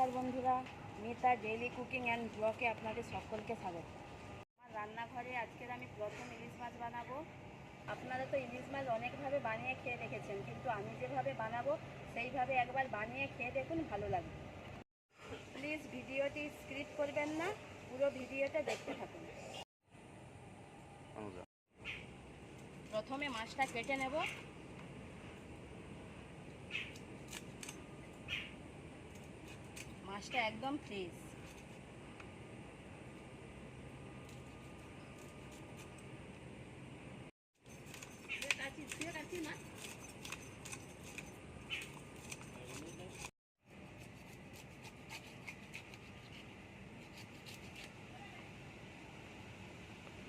নমস্কার বন্ধুরা Mita daily cooking and ব্লগে আপনাদের সকলকে স্বাগত। আমার রান্নাঘরে আজকের আমি প্রথম ইলিশ মাছ বানাবো। আপনারা তো ইলিশ মাছ অনেকভাবে বানিয়ে খেয়ে দেখেছেন কিন্তু আমি যেভাবে বানাবো সেইভাবে একবার বানিয়ে খেয়ে দেখুন ভালো লাগবে। প্লিজ ভিডিওটি স্ক্রিপ করবেন না পুরো ভিডিওটা দেখতে থাকুন। প্রথমে মাছটা কেটে নেব। মাছটা একদম ফ্রেশ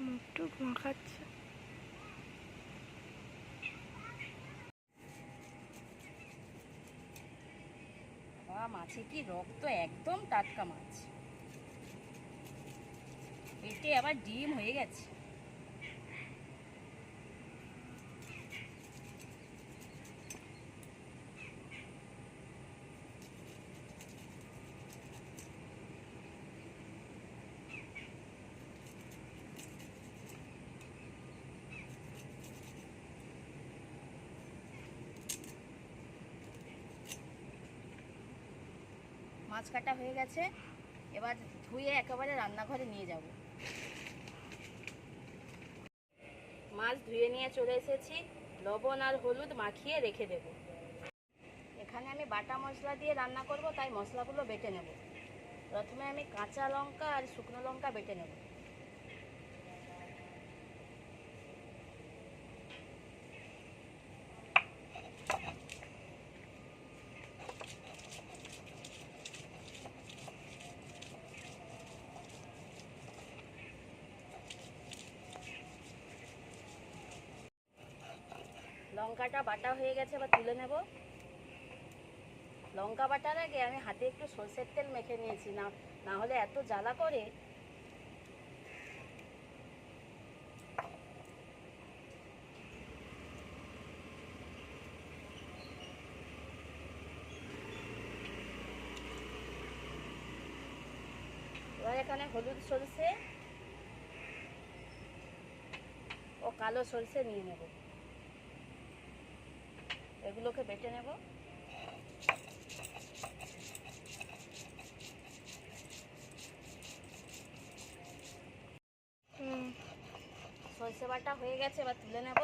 মুখটুক মাখাচ্ছে বাবা মাছে কি রক্ত একদম টাটকা মাছ। এতে আবার ডিম হয়ে গেছে। মাছ কাটা হয়ে গেছে, এবার ধুয়ে একেবারে রান্নাঘরে নিয়ে যাব। মাছ ধুয়ে নিয়ে চলে এসেছি, লবণ আর হলুদ মাখিয়ে রেখে দেব। এখানে আমি বাটা মশলা দিয়ে রান্না করব, তাই মশলাগুলো বেটে নেব। প্রথমে আমি কাঁচা লঙ্কা আর শুকনো লঙ্কা বেটে নেব। লঙ্কাটা বাটা হয়ে গেছে, এবার তুলে নেব। লঙ্কা বাটার আগে আমি হাতে একটু সরষের তেল মেখে নিয়েছি, না না হলে এত জ্বালা করে। এখানে হলুদ সরষে ও কালো সরষে নিয়ে নেব। এগুলোকে বেটে নেব। সরষে বাটা হয়ে গেছে এবার তুলে নেব।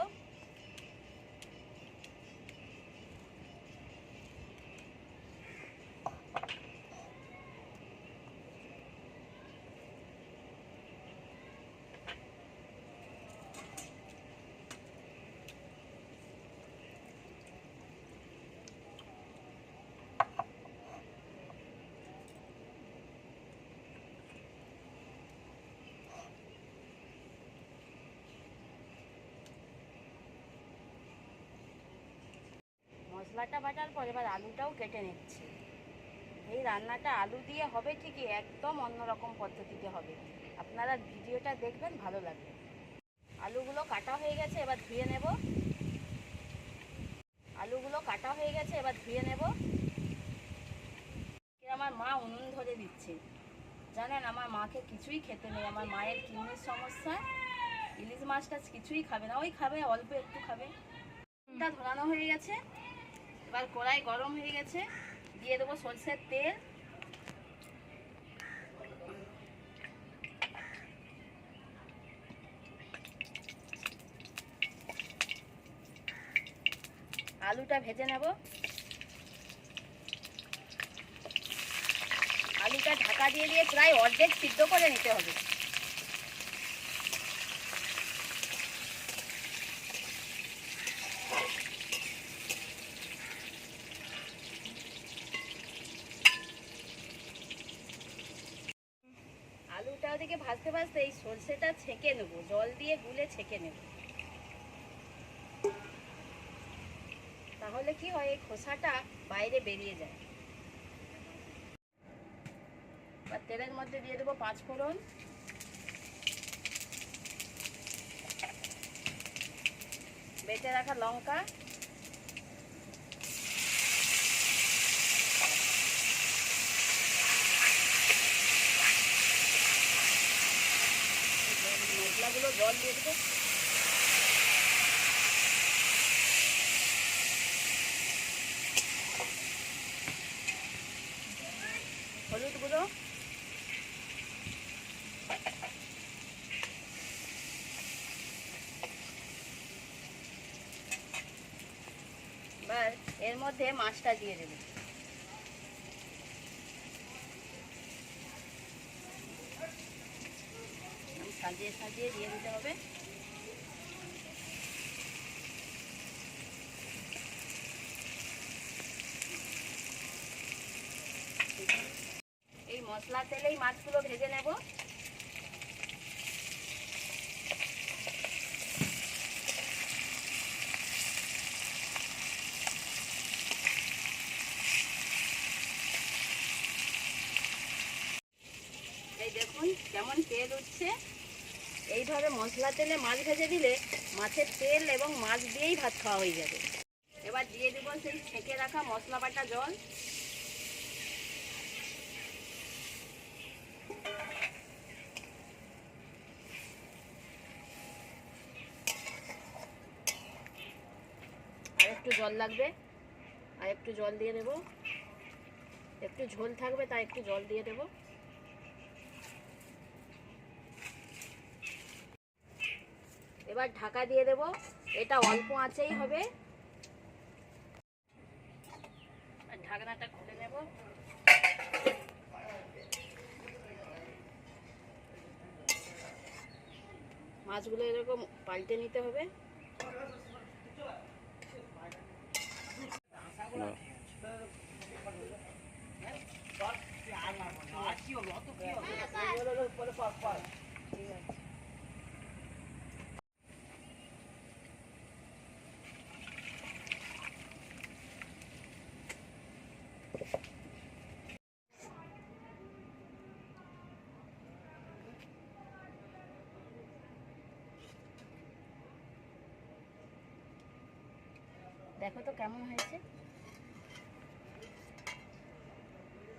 মশলাটা বাটার পর এবার আলুটাও কেটে নিচ্ছি। এই রান্নাটা আলু দিয়ে হবে ঠিকই, একদম অন্যরকম পদ্ধতিতে হবে। আপনারা ভিডিওটা দেখবেন, ভালো লাগবে। আলুগুলো কাটা হয়ে গেছে, এবার ধুয়ে নেব। আলুগুলো কাটা হয়ে গেছে, এবার ধুয়ে নেব। আমার মা উনুন ধরে দিচ্ছে। জানেন, আমার মাকে কিছুই খেতে নেই, আমার মায়ের কিডনির সমস্যা। ইলিশ মাছটা কিছুই খাবে না, ওই খাবে, অল্প একটু খাবে। ধরানো হয়ে গেছে। এবার কড়াই গরম হয়ে গেছে, দিয়ে দেবো সরষের তেল। আলুটা ভেজে নেব। আলুটা ঢাকা দিয়ে দিয়ে প্রায় অর্ধেক সিদ্ধ করে নিতে হবে আলুটা ওদিকে ভাজতে এই সর্ষেটা ছেঁকে নেব, জল দিয়ে গুলে ছেঁকে নেব। তাহলে কি হয়, এই খোসাটা বাইরে বেরিয়ে যায়। তেলের মধ্যে দিয়ে দেবো পাঁচ ফোড়ন। বেটে রাখা লঙ্কা। মশলাগুলো জল দিয়ে দেবো। হলুদ গুঁড়ো। এবার এর মধ্যে মাছটা দিয়ে দেবো আমি সাজিয়ে সাজিয়ে দিয়ে দিতে হবে। এই মশলা তেলেই মাছগুলো ভেজে নেব। এই দেখুন কেমন তেল উঠছে। এইভাবে মশলা তেলে মাছ ভেজে দিলে মাছের তেল এবং মাছ দিয়েই ভাত খাওয়া হয়ে যাবে। এবার দিয়ে দেবো সেই ছেঁকে রাখা মশলা বাটা জল। আর একটু জল লাগবে, আর একটু জল দিয়ে দেবো। একটু ঝোল থাকবে তাই একটু জল দিয়ে দেবো। এবার ঢাকা দিয়ে দেব। এটা অল্প আঁচেই হবে। আর ঢাকনাটা খুলে নেব। মাছগুলো এরকম পাল্টে নিতে হবে। ঠিক দেখো তো কেমন হয়েছে।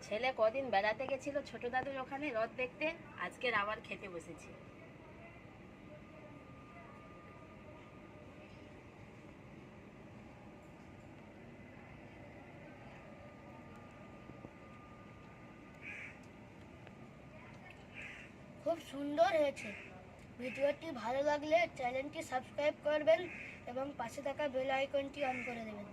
ছেলে কদিন বেড়াতে গেছিল ছোট দাদুর ওখানে রথ দেখতে, আজকের আবার খেতে বসেছি। খুব সুন্দর হয়েছে। ভিডিওটি ভালো লাগলে চ্যানেলটি সাবস্ক্রাইব করবেন এবং পাশে থাকা বেল আইকনটি অন করে দেবেন।